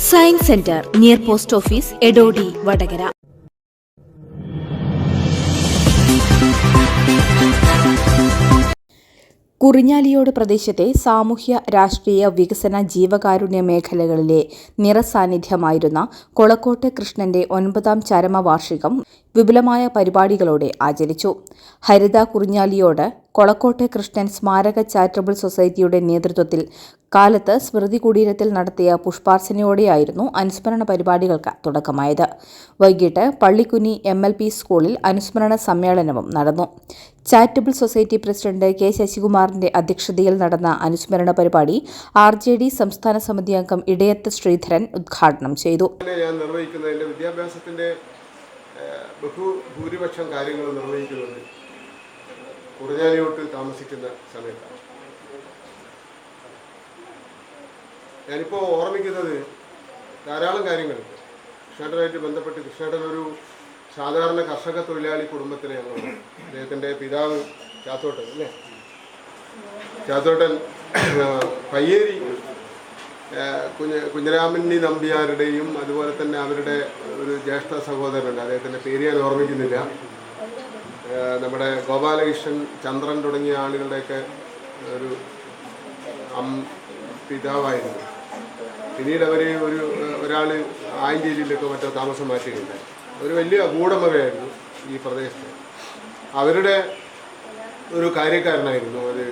Science centre near post office Edodi Vadakara Kurinjaliyode പ്രദേശത്തെ സാമൂഹ്യ രാഷ്ട്രീയ വികസന ജീവകാരുണ്യ മേഖലകളിലെ നിറസാന്നിധ്യമായിരുന്ന കൊളക്കോട്ട് കൃഷ്ണന്റെ ഒൻപതാം ചരമവാർഷികം വിപുലമായ പരിപാടികളോടെ ആചരിച്ചു. ഹരിത കുറിഞ്ഞാലിയോട് കൊളക്കോട്ടെ കൃഷ്ണൻ സ്മാരക ചാരിറ്റബിൾ സൊസൈറ്റിയുടെ നേതൃത്വത്തിൽ കാലത്ത് സ്മൃതി കുടീരത്തിൽ നടത്തിയ പുഷ്പാർച്ചനയോടെയായിരുന്നു അനുസ്മരണ പരിപാടികൾക്ക് തുടക്കമായത്. വൈകിട്ട് പള്ളിക്കുനി എം എൽ പി സ്കൂളിൽ അനുസ്മരണ സമ്മേളനവും നടന്നു. ചാരിറ്റബിൾ സൊസൈറ്റി പ്രസിഡന്റ് കെ ശശികുമാറിന്റെ അധ്യക്ഷതയിൽ നടന്ന അനുസ്മരണ പരിപാടി ആർ ജെ ഡി സംസ്ഥാന സമിതി അംഗം ഇടയത്ത് ശ്രീധരൻ ഉദ്ഘാടനം ചെയ്തു. ഞാൻ നിർവഹിക്കുന്നതിന്റെ വിദ്യാഭ്യാസത്തിന്റെ ബഹുഭൂരിപക്ഷം കാര്യങ്ങൾ നിർവഹിക്കുന്നത് കുറുഞ്ഞാലിയോട്ട് താമസിക്കുന്ന സമയത്താണ്. ഞാനിപ്പോൾ ഓർമ്മിക്കുന്നത് ധാരാളം കാര്യങ്ങളുണ്ട്. കൃഷ്ണേട്ടനായിട്ട് ബന്ധപ്പെട്ട് കൃഷ്ണേട്ടൻ ഒരു സാധാരണ കർഷക തൊഴിലാളി കുടുംബത്തിലെ അംഗമാണ് അദ്ദേഹത്തിന്റെ പിതാവ് ചാത്തോട്ടൻ അല്ലേ? ചാത്തോട്ടൻ പയ്യേരി കുഞ്ഞ കുഞ്ഞരാമന്നി നമ്പ്യാരുടെയും അതുപോലെ തന്നെ അവരുടെ ഒരു ജ്യേഷ്ഠ സഹോദരനുണ്ട്. അദ്ദേഹത്തിന്റെ പേര് ഞാൻ ഓർമ്മിക്കുന്നില്ല. നമ്മുടെ ഗോപാലകൃഷ്ണൻ ചന്ദ്രൻ തുടങ്ങിയ ആളുകളുടെയൊക്കെ ഒരു പിതാവായിരുന്നു. പിന്നീട് അവർ ഒരു ഒരാൾ ആയിഞ്ചേരിയിലൊക്കെ മറ്റോ താമസം മാറ്റുകയുണ്ടായി ഒരു വലിയ ഗൂഢമകയായിരുന്നു ഈ പ്രദേശത്ത്. അവരുടെ ഒരു കാര്യക്കാരനായിരുന്നു ഒരു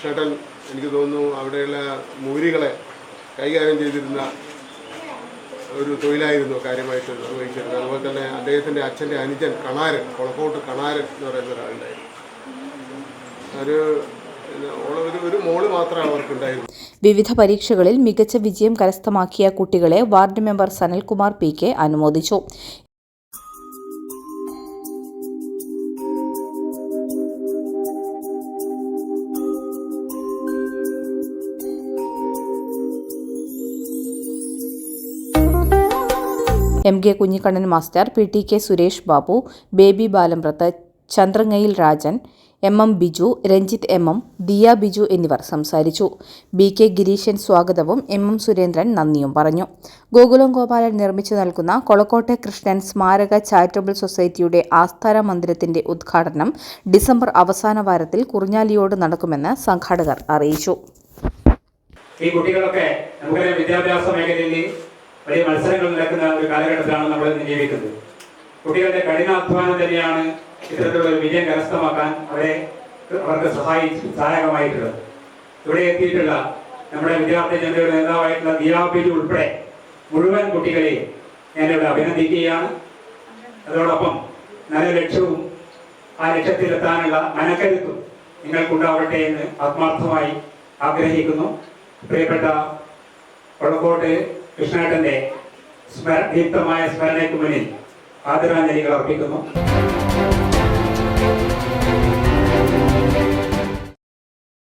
ഷട്ടൻ എനിക്ക് തോന്നുന്നു അവിടെയുള്ള മൂരികളെ കൈകാര്യം ചെയ്തിരുന്ന ഒരു തൊഴിലായിരുന്നു കാര്യമായിട്ട് നിർവഹിച്ചിരുന്നത് അതുപോലെ തന്നെ അദ്ദേഹത്തിന്റെ അച്ഛന്റെ അനുജൻ കണാരൻ കൊളക്കോട്ട് കണാരൻ എന്ന് പറയുന്ന ഒരാളുണ്ടായിരുന്നു. ഒരു വിവിധ പരീക്ഷകളിൽ മികച്ച വിജയം കരസ്ഥമാക്കിയ കുട്ടികളെ ward member Sanalkumar P K അനുമോദിച്ചു. M K Kunhikannan master P T K Suresh Babu Baby Balambrath Chandrangayil Rajan M M Biju Ranjith M M Diya Biju എന്നിവർ സംസാരിച്ചു. ബി കെ ഗിരീശൻ സ്വാഗതവും എം എം സുരേന്ദ്രൻ നന്ദിയും പറഞ്ഞു. ഗോകുലം ഗോപാലൻ നിർമ്മിച്ചു നൽകുന്ന കൊളക്കോട്ടെ കൃഷ്ണൻ സ്മാരക ചാരിറ്റബിൾ സൊസൈറ്റിയുടെ ആസ്ഥാന മന്ദിരത്തിന്റെ ഉദ്ഘാടനം ഡിസംബർ അവസാന വാരത്തിൽ കുറിഞ്ഞാലിയോട് നടക്കുമെന്ന് സംഘാടകർ അറിയിച്ചു. ഈ കുട്ടികളൊക്കെ വിദ്യാഭ്യാസ മേഖലയിൽ വലിയ മത്സരങ്ങൾ നടക്കുന്ന ഒരു കാലഘട്ടത്തിലാണ് നമ്മൾ ഇന്ന് ജീവിക്കുന്നത്. കുട്ടികളുടെ കഠിനാധ്വാനം തന്നെയാണ് ഇത്തരത്തിലുള്ള ഒരു വിജയം കരസ്ഥമാക്കാൻ അവരെ അവർക്ക് സഹായി സഹായകമായിട്ടുള്ളത്. ഇവിടെ എത്തിയിട്ടുള്ള നമ്മുടെ വിദ്യാർത്ഥി ജനതയുടെ നേതാവായിട്ടുള്ള ദിയാബിജു ഉൾപ്പെടെ മുഴുവൻ കുട്ടികളെയും ഞാനിവിടെ അഭിനന്ദിക്കുകയാണ്. അതോടൊപ്പം നല്ല ലക്ഷ്യവും ആ ലക്ഷ്യത്തിലെത്താനുള്ള മനക്കരുത്തും നിങ്ങൾക്കുണ്ടാവട്ടെ എന്ന് ആത്മാർത്ഥമായി ആഗ്രഹിക്കുന്നു. പ്രിയപ്പെട്ട കൊളക്കോട്ട് കൃഷ്ണേട്ടന്റെ ദീപ്തമായ സ്മരണയ്ക്ക് മുന്നിൽ ആദരാഞ്ജലികൾ അർപ്പിക്കുന്നു.